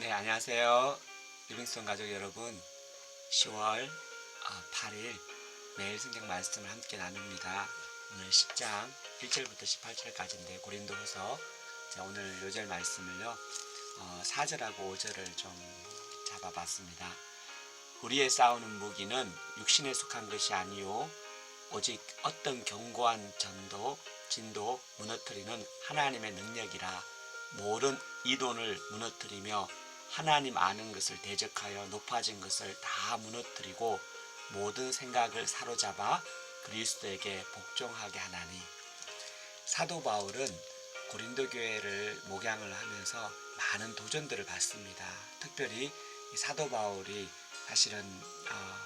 네, 안녕하세요. 리빙스톤 가족 여러분. 10월 8일 매일 성경 말씀을 함께 나눕니다. 오늘 10장 1절부터 18절까지인데 고린도후서 자, 오늘 요절 말씀을요. 어, 4절하고 5절을 좀 잡아봤습니다. 우리의 싸우는 무기는 육신에 속한 것이 아니요 오직 어떤 견고한 전도 진도 무너뜨리는 하나님의 능력이라 모든 이론을 무너뜨리며 하나님 아는 것을 대적하여 높아진 것을 다 무너뜨리고 모든 생각을 사로잡아 그리스도에게 복종하게 하나니 사도 바울은 고린도 교회를 목양을 하면서 많은 도전들을 받습니다. 특별히 이 사도 바울이 사실은 어,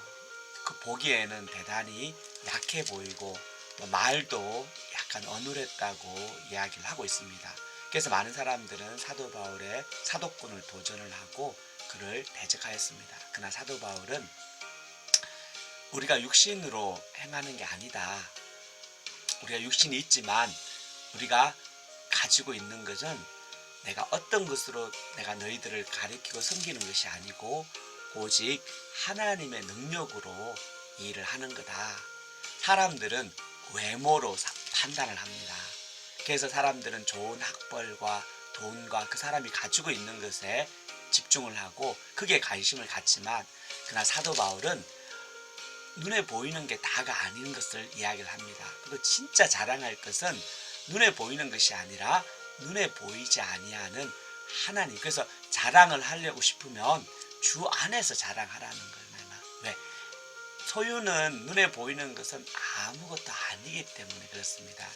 그 보기에는 대단히 약해 보이고 또 말도 약간 어눌했다고 이야기를 하고 있습니다. 그래서 많은 사람들은 사도 바울의 사도권을 도전을 하고 그를 대적하였습니다. 그러나 사도 바울은 우리가 육신으로 행하는 게 아니다. 우리가 육신이 있지만 우리가 가지고 있는 것은 내가 어떤 것으로 내가 너희들을 가리키고 섬기는 것이 아니고 오직 하나님의 능력으로 이 일을 하는 거다. 사람들은 외모로 사- 판단을 합니다. 그래서 사람들은 좋은 학벌과 돈과 그 사람이 가지고 있는 것에 집중을 하고 크게 관심을 갖지만 그러나 사도 바울은 눈에 보이는 게 다가 아닌 것을 이야기를 합니다. 그리고 진짜 자랑할 것은 눈에 보이는 것이 아니라 눈에 보이지 아니하는 하나님. 그래서 자랑을 하려고 싶으면 주 안에서 자랑하라는 거예요. 왜? 소유는 눈에 보이는 것은 아무것도 아니기 때문에 그렇습니다.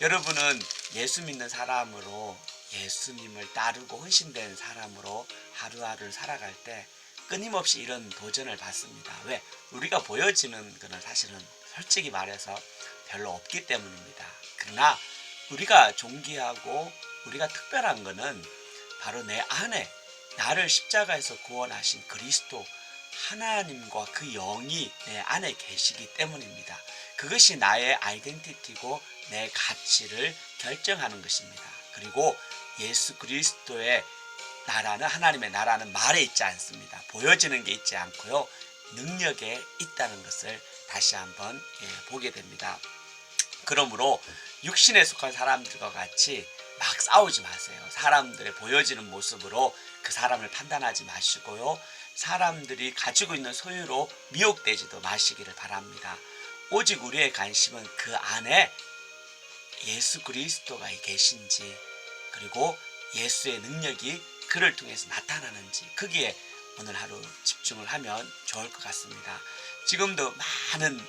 여러분은 예수 믿는 사람으로 예수님을 따르고 헌신된 사람으로 하루하루를 살아갈 때 끊임없이 이런 도전을 받습니다. 왜? 우리가 보여지는 것은 사실은 솔직히 말해서 별로 없기 때문입니다. 그러나 우리가 존귀하고 우리가 특별한 것은 바로 내 안에 나를 십자가에서 구원하신 그리스도 하나님과 그 영이 내 안에 계시기 때문입니다. 그것이 나의 아이덴티티고 내 가치를 결정하는 것입니다. 그리고 예수 그리스도의 나라는 하나님의 나라는 말에 있지 않습니다. 보여지는 게 있지 않고요. 능력에 있다는 것을 다시 한번 예, 보게 됩니다. 그러므로 육신에 속한 사람들과 같이 막 싸우지 마세요. 사람들의 보여지는 모습으로 그 사람을 판단하지 마시고요. 사람들이 가지고 있는 소유로 미혹되지도 마시기를 바랍니다. 오직 우리의 관심은 그 안에 예수 그리스도가 계신지 그리고 예수의 능력이 그를 통해서 나타나는지 거기에 오늘 하루 집중을 하면 좋을 것 같습니다. 지금도 많은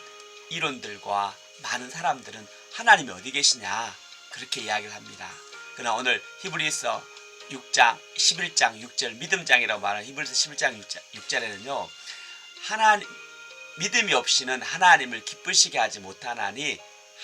이론들과 많은 사람들은 하나님이 어디 계시냐 그렇게 이야기를 합니다. 그러나 오늘 히브리서 6장 11장 6절 믿음장이라고 말하는 히브리서 11장 6절, 에는요 하나님 믿음이 없이는 하나님을 기쁘시게 하지 못하나니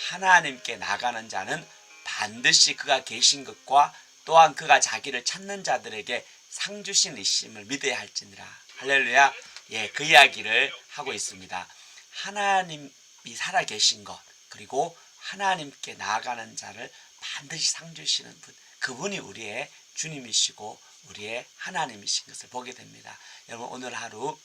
하나님께 나가는 자는 반드시 그가 계신 것과 또한 그가 자기를 찾는 자들에게 상 주신 이심을 믿어야 할지니라. 할렐루야. 예, 그 이야기를 하고 있습니다. 하나님이 살아 계신 것 그리고 하나님께 나아가는 자를 반드시 상 주시는 분. 그분이 우리의 주님이시고 우리의 하나님이신 것을 보게 됩니다. 여러분 오늘 하루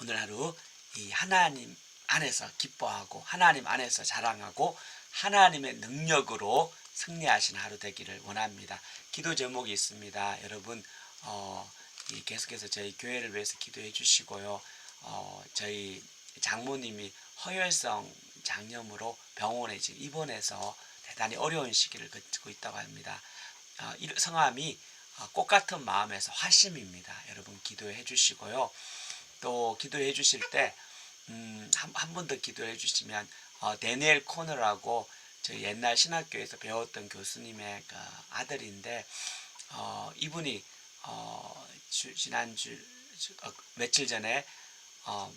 오늘 하루 이 하나님 안에서 기뻐하고 하나님 안에서 자랑하고 하나님의 능력으로 승리하신 하루 되기를 원합니다. 기도 제목이 있습니다. 여러분 어, 이 계속해서 저희 교회를 위해서 기도해 주시고요. 어, 저희 장모님이 허혈성 장염으로 병원에 지금 입원해서 대단히 어려운 시기를 거치고 있다고 합니다. 어, 이 성함이 어, 꽃 같은 마음에서 화심입니다. 여러분 기도해 주시고요. 또 기도해 주실 때 음, 한 번 더 기도해 주시면 어, 데니엘 코너라고 저 옛날 신학교에서 배웠던 교수님의 그 아들인데 어, 이분이 어, 주, 지난주 주- 어, 며칠 전에 어,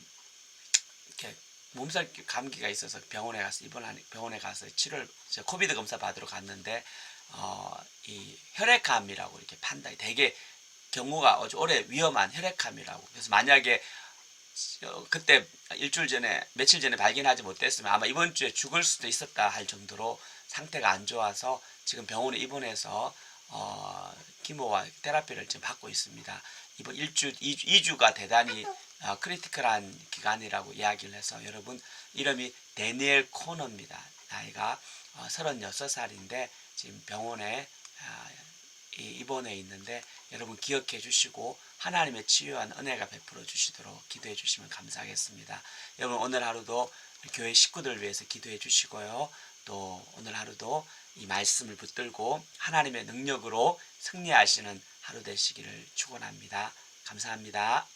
이렇게 몸살 감기가 있어서 병원에 가서 입원 병원에 가서 치료를 저 코비드 검사 받으러 갔는데 어, 이 혈액암이라고 이렇게 판단이 되게 경우가 아주 오래 위험한 혈액암이라고. 그래서 만약에 어, 그때 일주일 전에 며칠 전에 발견하지 못했으면 아마 이번 주에 죽을 수도 있었다 할 정도로 상태가 안 좋아서 지금 병원에 입원해서 어, 키모와 테라피를 지금 받고 있습니다. 이번 일주, 이주가 대단히 어, 크리티컬한 기간이라고 이야기를 해서 여러분 이름이 데니엘 코너입니다. 나이가 어, 36살인데 지금 병원에 2번에 있는데 여러분 기억해 주시고 하나님의 치유한 은혜가 베풀어 주시도록 기도해 주시면 감사하겠습니다. 여러분 오늘 하루도 교회 식구들을 위해서 기도해 주시고요. 또 오늘 하루도 이 말씀을 붙들고 하나님의 능력으로 승리하시는 하루 되시기를 축원합니다. 감사합니다.